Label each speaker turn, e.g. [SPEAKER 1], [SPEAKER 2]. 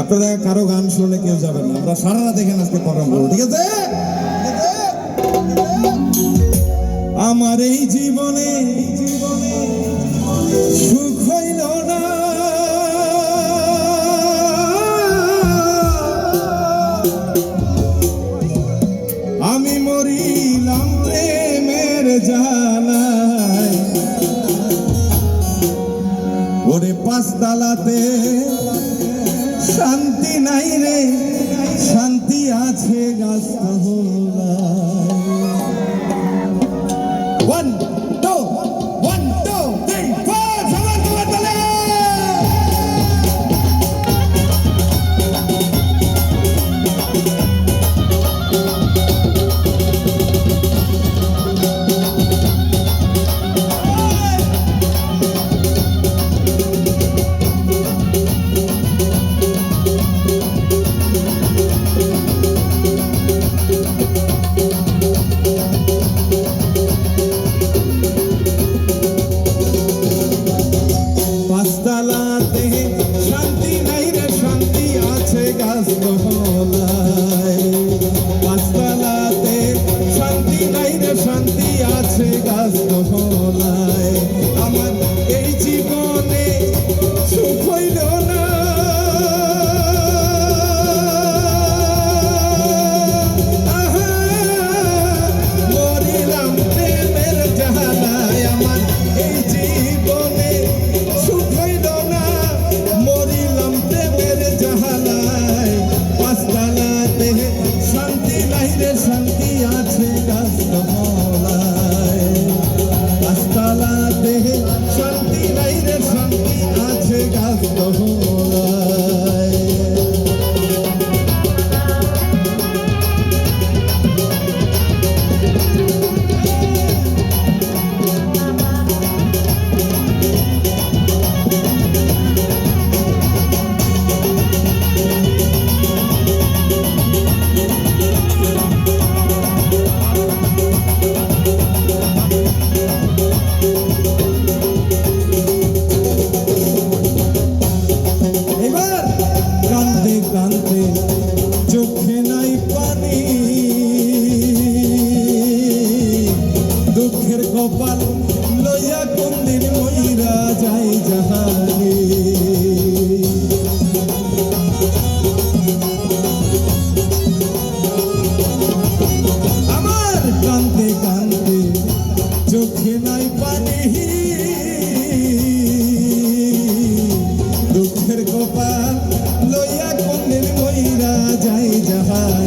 [SPEAKER 1] আপনারা কারও গান শুনলে কেউ যাবেন না। আমরা সারা রাত এখানে আজকে ঠিক আছে? আমার এই জীবনে জীবনে না। আমি মরিলাম প্রেমের জানায় পাঁচতলাতে শান্তি নাই রে শান্তি আছে গাছ শান্তি নাই রে শান্তি আছে গাছ গহলায় পাঁচতলাতে শান্তি কান্দে কান্দে চোখে নাই পানি। দুঃখের কপাল লইয়া কন্যের মইরা যাই জাহানে